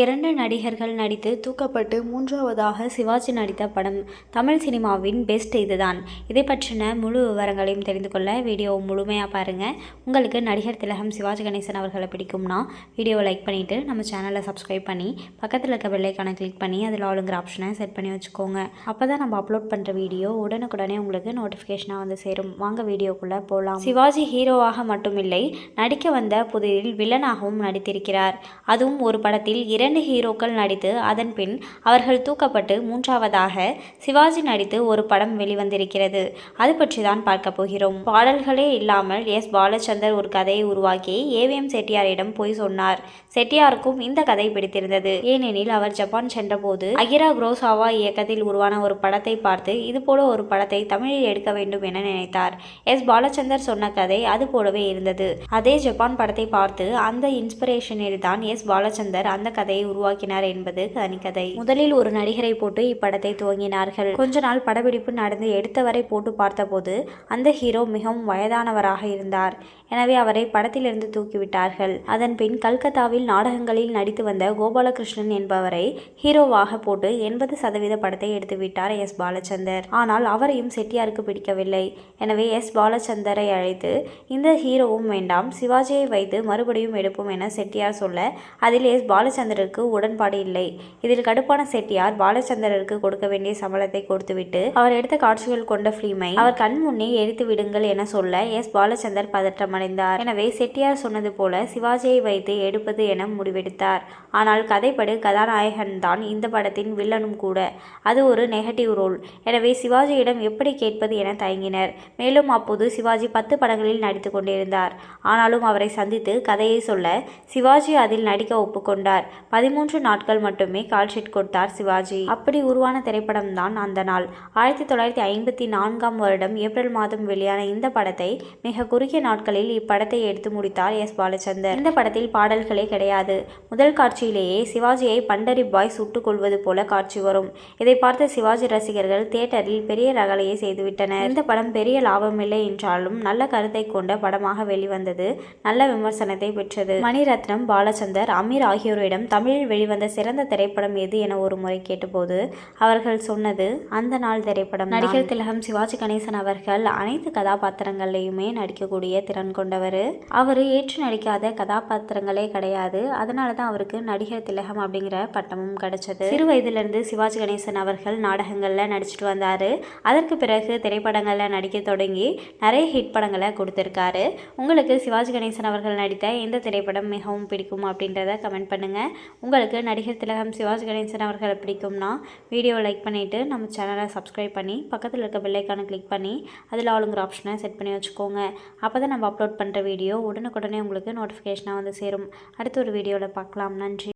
இரண்டு நடிகர்கள் நடித்து தூக்கப்பட்டு மூன்றாவதாக சிவாஜி நடித்த படம் தமிழ் சினிமாவின் பெஸ்ட் இதுதான். இதை பற்றின முழு விவரங்களையும் தெரிந்து கொள்ள வீடியோ முழுமையாக பாருங்கள் உங்களுக்கு நடிகர் திலகம் சிவாஜி கணேசன் அவர்களை பிடிக்கும்னா வீடியோவை லைக் பண்ணிவிட்டு நம்ம சேனலை சப்ஸ்கிரைப் பண்ணி பக்கத்தில் இருக்க பெல்லைக்கான கிளிக் பண்ணி அதில் ஆளுங்கிற ஆப்ஷனை செட் பண்ணி வச்சுக்கோங்க. அப்போ தான் நம்ம அப்லோட் பண்ணுற வீடியோ உடனுக்குடனே உங்களுக்கு நோட்டிஃபிகேஷனாக வந்து சேரும். வாங்க வீடியோக்குள்ளே போகலாம் சிவாஜி ஹீரோவாக மட்டுமில்லை நடிக்க வந்த புதிரில் வில்லனாகவும் நடித்திருக்கிறார். அதுவும் ஒரு படத்தில் இரண்டு ஹீரோக்கள் நடித்து அதன் பின் அவர்கள் தூக்கப்பட்டு மூன்றாவதாக சிவாஜி நடித்து ஒரு படம் வெளிவந்திருக்கிறது. அது பற்றி தான் பார்க்க போகிறோம். பாடல்களே இல்லாமல் எஸ். பாலச்சந்தர் ஒரு கதையை உருவாக்கி ஏவிஎம் செட்டியாரிடம் போய் சொன்னார். செட்டியாருக்கும் இந்த கதை பிடித்திருந்தது. ஏனெனில் அவர் ஜப்பான் சென்றபோது அகிரா குரோசாவா இயக்கத்தில் உருவான ஒரு படத்தை பார்த்து இது போல ஒரு படத்தை தமிழில் எடுக்க வேண்டும் என நினைத்தார். எஸ். பாலச்சந்தர் சொன்ன கதை அது போலவே இருந்தது. அதே ஜப்பான் படத்தை பார்த்து அந்த இன்ஸ்பிரேஷனில் தான் எஸ். பாலச்சந்தர் அந்த கதை கதையை உருவாக்கினார் என்பது தனிக்கதை முதலில் ஒரு நடிகரை போட்டு இப்படத்தை துவங்கினார்கள். கொஞ்ச நாள் படப்பிடிப்பு நடந்து எடுத்தவரை போட்டு பார்த்தபோது அந்த ஹீரோ மிகவும் வயதானவராக இருந்தார். எனவே அவரை படத்திலிருந்து தூக்கிவிட்டார்கள். அதன் பின் கல்கத்தாவில் நாடகங்களில் நடித்து வந்த கோபாலகிருஷ்ணன் என்பவரை ஹீரோவாக போட்டு எண்பது சதவீத படத்தை எடுத்துவிட்டார் எஸ். பாலச்சந்தர். ஆனால் அவரையும் செட்டியாருக்கு பிடிக்கவில்லை. எனவே எஸ். பாலச்சந்தரை அழைத்து இந்த ஹீரோவும் வேண்டாம். சிவாஜியை வைத்து மறுபடியும் எடுப்போம் என செட்டியார் சொல்ல அதில் எஸ். பாலச்சந்தருக்கு உடன்பாடு இல்லை. இதில் கடுப்பான செட்டியார் பாலச்சந்தருக்கு கொடுக்க வேண்டிய சம்பளத்தை கொடுத்துவிட்டு அவர் எடுத்த காட்சிகள் கொண்ட பிலிமை அவர் கண் முன்னே எரித்து விடுங்கள் என சொல்ல எஸ். பாலச்சந்தர் பதற்றமடைந்தார். எனவே செட்டியார் சொன்னது போல சிவாஜியை வைத்து எடுப்பது என முடிவெடுத்தார். ஆனால் கதைப்படு கதாநாயகன் தான் இந்த படத்தின் வில்லனும் கூட. அது ஒரு நெகட்டிவ் ரோல். எனவே சிவாஜியிடம் எப்படி கேட்பது என தயங்கினர். மேலும் அப்போது சிவாஜி பத்து படங்களில் நடித்து கொண்டிருந்தார். ஆனாலும் அவரை சந்தித்து கதையை சொல்ல சிவாஜி அதில் நடிக்க ஒப்புக்கொண்டார். பதிமூன்று நாட்கள் மட்டுமே கால்ஷீட் கொடுத்தார் சிவாஜி. அப்படி உருவான திரைப்படம் தான் அந்த நாள். ஆயிரத்தி தொள்ளாயிரத்தி ஐம்பத்தி நான்காம் வருடம் ஏப்ரல் மாதம் வெளியான இந்த படத்தை மிக குறுகிய நாட்களில் இப்படத்தை எடுத்து முடித்தார் எஸ் பாலச்சந்தர். இந்த படத்தில் பாடல்களே கிடையாது. முதல் காட்சியிலேயே சிவாஜியை பண்டரி பாய் சுட்டுக் கொள்வது போல காட்சி வரும். இதை பார்த்த சிவாஜி ரசிகர்கள் தியேட்டரில் பெரிய ரகலையை செய்துவிட்டனர். இந்த படம் பெரிய லாபமில்லை என்றாலும் நல்ல கருத்தை கொண்ட படமாக வெளிவந்தது. நல்ல விமர்சனத்தை பெற்றது. மணிரத்னம் பாலச்சந்தர் அமீர் ஆகியோரிடம் தமிழில் வெளிவந்த சிறந்த திரைப்படம் எது என ஒரு முறை கேட்டபோது அவர்கள் சொன்னது அந்த நாள் திரைப்படம் நடிகர் திலகம் சிவாஜி கணேசன் அவர்கள் அனைத்து கதாபாத்திரங்கள்லையுமே நடிக்கக்கூடிய திறன் கொண்டவர். அவர் ஏற்று நடிக்காத கதாபாத்திரங்களே கிடையாது. அதனால தான் அவருக்கு நடிகர் திலகம் அப்படிங்கிற பட்டமும் கிடைச்சது. சிறு வயதிலிருந்து சிவாஜி கணேசன் அவர்கள் நாடகங்களில் நடிச்சிட்டு வந்தார். அதற்கு பிறகு திரைப்படங்களில் நடிக்க தொடங்கி நிறைய ஹிட் படங்களை கொடுத்துருக்காரு. உங்களுக்கு சிவாஜி கணேசன் அவர்கள் நடித்த எந்த திரைப்படம் மிகவும் பிடிக்கும் அப்படின்றத கமெண்ட் பண்ணுங்கள் உங்களுக்கு நடிகர் திலகம் சிவாஜி கணேசன் அவர்களை பிடிக்கும்னா வீடியோவை லைக் பண்ணிவிட்டு நம்ம சேனலை சப்ஸ்கிரைப் பண்ணி பக்கத்தில் இருக்க பெல்லைக்கான கிளிக் பண்ணி அதில் ஆளுங்கிற ஆப்ஷனை செட் பண்ணி வச்சுக்கோங்க. அப்போ தான் நம்ம அப்லோட் பண்ணுற வீடியோ உடனுக்குடனே உங்களுக்கு நோட்டிஃபிகேஷனாக வந்து சேரும். அடுத்த ஒரு வீடியோவில் பார்க்கலாம். நன்றி.